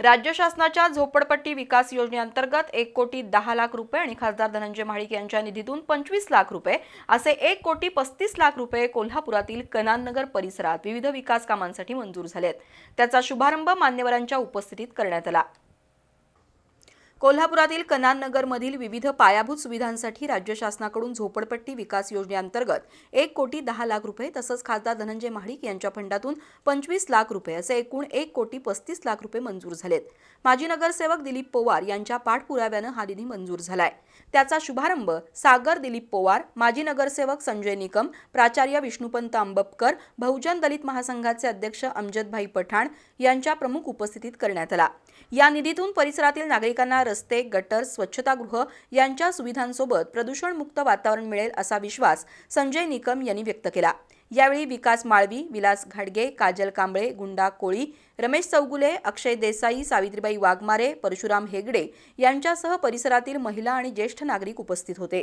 राज्य शासनाच्या झोपडपट्टी विकास योजनेअंतर्गत एक कोटी दहा लाख रुपये आणि खासदार धनंजय महाडिक यांच्या निधीतून पंचवीस लाख रुपये असे एक कोटी पस्तीस लाख रुपये कोल्हापुरातील कनाननगर परिसरात विविध विकास कामांसाठी मंजूर झालेत. त्याचा शुभारंभ मान्यवरांच्या उपस्थितीत करण्यात आला. कोल्हापुरातील कनाननगरमधील विविध पायाभूत सुविधांसाठी राज्य शासनाकडून झोपडपट्टी विकास योजनेअंतर्गत एक कोटी दहा लाख रुपये तसंच खासदार धनंजय महाडिक यांच्या फंडातून पंचवीस लाख रुपये असे एकूण एक कोटी पस्तीस लाख रुपये मंजूर झालेत. माजी नगरसेवक दिलीप पवार यांच्या पाठपुराव्यानं हा निधी मंजूर झालाय. त्याचा शुभारंभ सागर दिलीप पवार माजी नगरसेवक संजय निकम प्राचार्य विष्णुपंत आंबपकर बहुजन दलित महासंघाचे अध्यक्ष अमजदभाई पठाण यांच्या प्रमुख उपस्थितीत करण्यात आला. या निधीतून परिसरातील नागरिकांना रस्ते गटर स्वच्छतागृह यांच्या सुविधांसोबत प्रदूषणमुक्त वातावरण मिळेल असा विश्वास संजय निकम यांनी व्यक्त केला. यावेळी विकास माळवी विलास घाडगे काजल कांबळे गुंडा कोळी रमेश चौगुले अक्षय देसाई सावित्रीबाई वाघमारे परशुराम हेगडे यांच्यासह परिसरातील महिला आणि ज्येष्ठ नागरिक उपस्थित होते.